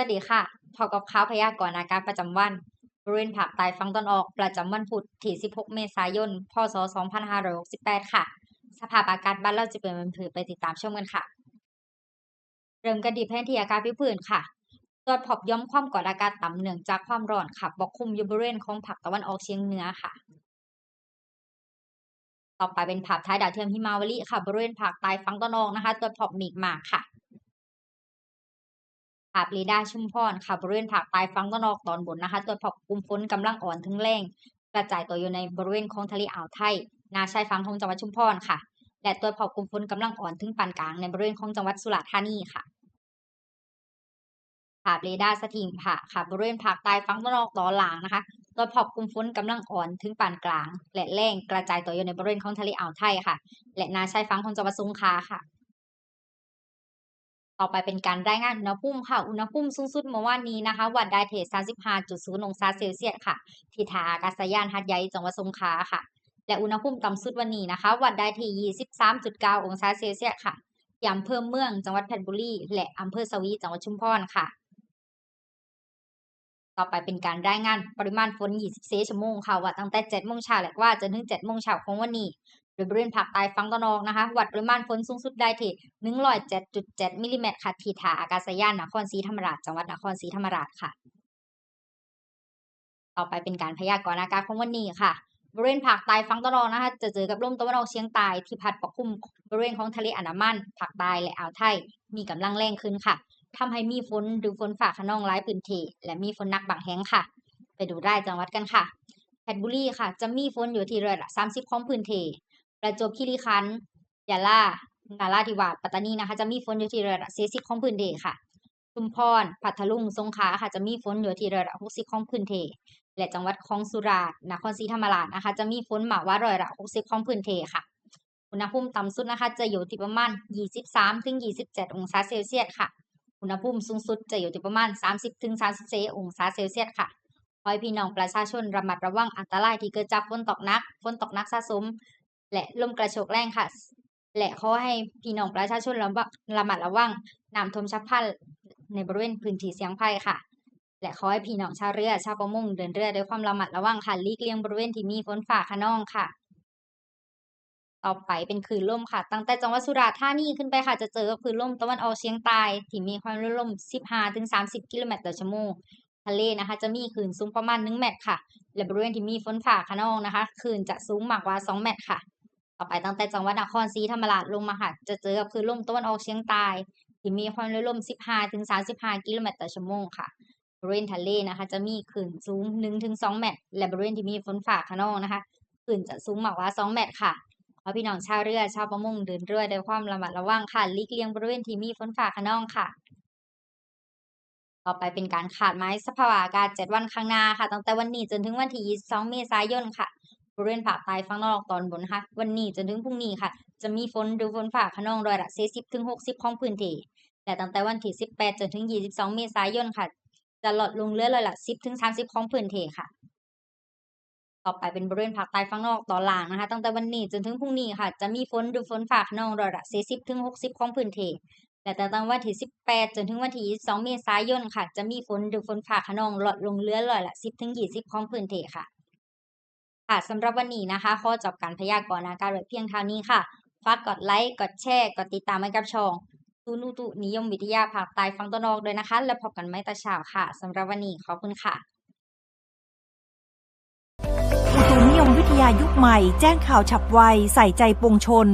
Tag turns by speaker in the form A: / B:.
A: วัสดีค่ะพบกับข่าวพยากรณ์อากาศประจำวัน บริเวณภาคใต้ฝั่งตะวันออก ประจำวันพุธที่ 16 เมษายน พศ 2568 ค่ะ สภาพอากาศบ้านเราจะเป็นแบบผือไปติดตามชมกันค่ะ เริ่มกันที่แผนที่อากาศพื้นค่ะตรวจพบย่อมความกดอากาศต่ำเนื่องจากความร้อนค่ะปกคลุมอยู่บริเวณของภาคตะวันออกเฉียงเหนือค่ะ ต่อไปเป็นภาพถ่ายดาวเทียมหิมาวลีค่ะ บริเวณภาคใต้ฝั่งตะวันออกนะคะตรวจพบมฆหมากค่ะ ภาพเรดาชุมพรค่ะบริเวณภาคใต้ฝั่งตะนอกตอนบนนะคะตรวจพบกลุ่มฝนกำลังอ่อนถึงแรงกระจายตัวอยู่ในบริเวณของทะเลอ่าวไทยนาชายฝั่งของจังหวัดชุมพรค่ะ และตรวจพบกลุ่มฝนกำลังอ่อนถึงปานกลางในบริเวณของจังหวัดสุราษฎร์ธานีค่ะภาพเรดาร์สถิงค่ะค่ะบริเวณภาคใต้ฝั่งตะนอกตอนล่างนะคะตรวจพบกลุ่มฝนกำลังอ่อนถึงปานกลาง และแรงกระจายตัวอยู่ในบริเวณของทะเลอ่าวไทยค่ะ และนาชายฝั่งของจังหวัดสงขลาค่ะ ต่อไปเป็นการรายงานอุณหภูมิค่ะ อุณหภูมิสูงสุดเมื่อวานนี้นะคะ วัดได้ที่35.0องศาเซลเซียสค่ะ ที่ท่าอากาศยานหัดใหญ่จังหวัดสงขลาค่ะ และอุณหภูมิต่ำสุดวันนี้นะคะ วัดได้ที่23.9องศาเซลเซียสค่ะที่อำเภอเมืองจังหวัดเพชรบุรี และอำเภอสวีจังหวัดชุมพรค่ะ ต่อไปเป็นการรายงานปริมาณฝน 24 ชั่วโมงค่ะวัดตั้งแต่7โมงเช้าและว่าจนถึง7โมงเช้าของวันนี้ โดยบริเวณภาคใต้ฝั่งตะนออกนะคะ วัดปริมาณฝนสูงสุดได้ที่107.7มิลลิเมตรค่ะที่ท่าอากาศยานนครศรีธรรมราชจังหวัดนครศรีธรรมราชค่ะ ต่อไปเป็นการพยากรณ์อากาศของวันนี้ค่ะบริเวณภาคใต้ฝั่งตะวันออกนะคะจะเจอกับลมตะวันออกเฉียงใต้ที่พัดปกคลุมบริเวณของทะเลอันดามันภาคใต้และอ่าวไทย มีกำลังแรงขึ้นค่ะทำให้มีฝนหรือฝนฟ้าคะนองหลายพื้นที่และมีฝนหนักบางแห่งค่ะ ไปดูรายจังหวัดกันค่ะเพชรบุรีค่ะ จะมีฝนอยู่ที่ร้อยละ30 ของพื้นที่ ประจวบคีรีขันธ์ยะลานาราธิวาสปัตตานีนะคะ จะมีฝนอยู่ที่ร้อยละ40ของพื้นที่ค่ะ ชุมพรพัทลุงสงขลาค่ะ จะมีฝนอยู่ที่ร้อยละ60ของพื้นที่และจังหวัดของสุราษฎร์นครศรีธรรมราชนะคะ จะมีฝนมาว่าร้อยละ60ของพื้นที่ค่ะ อุณหภูมิต่ำสุดนะคะ จะอยู่ที่ประมาณ 23-27 องศาเซลเซียสค่ะ อุณหภูมิสูงสุดจะอยู่ที่ประมาณ 30-34องศาเซลเซียสค่ะขอให้พี่น้องประชาชนระมัดระวังอันตรายที่เกิดจากฝนตกหนัก ฝนตกหนักสะสม และลมกระโชกแรงค่ะ และขอให้พี่น้องประชาชนระระมัดระวังน้ำท่วมฉับพลันในบริเวณพื้นที่เสี่ยงภัยค่ะ และขอให้พี่น้องชาวเรือชาวประมงเดินเรือด้วยความระมัดระวังค่ะลีกเลี่ยงบริเวณที่มีฝนฟ้าคะนองค่ะ ต่อไปเป็นคลื่นลมค่ะ ตั้งแต่จังหวัดสุราษฎร์ธานีขึ้นไปค่ะ จะเจอกับคลื่นลมตะวันออกเฉียงใต้ที่มีความเร็วลม 15-30 กิโลเมตรต่อชั่วโมงทะเลนะคะ จะมีคลื่นสูงประมาณ1เมตรค่ะ และบริเวณที่มีฝนฟ้าคะนองนะคะคลื่นจะสูงมากกว่า 2 เมตรค่ะ ต่อไปตั้งแต่จังหวัดนครศรีธรรมราชลงมาค่ะจะเจอกับคลื่นลมตะวันออกเฉียงใต้ที่มีความเร็วลม 15-35 กิโลเมตรต่อชั่วโมงค่ะบริเวณทะเลนะคะ จะมีคลื่นสูง1-2เมตร และบริเวณที่มีฝนฟ้าคะนองนะคะคลื่นจะสูงมากกว่า 2 เมตรค่ะขอพี่น้องชาวเรือชาวประมงเดินเรือด้วยความระมัดระวังค่ะลีกเลี่ยงบริเวณที่มีฝนฟ้าคะนองค่ะ ต่อไปเป็นการคาดหมายสภาวะอากาศ 7 วันข้างหน้าค่ะ ตั้งแต่วันนี้จนถึงวันที่22เมษายนค่ะ บริเวณภาคใต้ฝั่งนอกตอนบนนะคะวันนี้จนถึงพรุ่งนี้ค่ะ จะมีฝนหรือฝนฟ้าคะนองร้อยละ40ถึง60 ของพื้นที่แต่ตั้งแต่วันที่ 18 จนถึง 22 เมษายนค่ะ จะลดลงเหลือร้อยละ10ถึง30 ของพื้นที่ค่ะ ต่อไปเป็นบริเวณภาคใต้ฝั่งนอกตอนล่างนะคะ ตั้งแต่วันนี้จนถึงพรุ่งนี้ค่ะ จะมีฝนหรือฝนฟ้าคะนองร้อยละ40ถึง60 ของพื้นที่แต่ตั้งแต่วันที่ 18 จนถึงวันที่ 22 เมษายนค่ะ จะมีฝนหรือฝนฟ้าคะนองลดลงเหลือร้อยละ 10ถึง20 ของพื้นที่ค่ะ ค่ะสำหรับวันนี้นะคะ ข้อจบการพยากรณ์อากาศไว้เพียงเท่านี้ค่ะฝากกดไลค์กดแชร์กดติดตามให้กับช่องตูนูตุนิยมวิทยาภาคใต้ฟังตะวันออกด้วยนะคะ แล้วพบกันไม่ตอเช้าค่ะสำหรับวันนี้ขอบคุณค่ะ
B: อุตุนิยมวิทยายุคใหม่ แจ้งข่าวฉับไว ใส่ใจปวงชน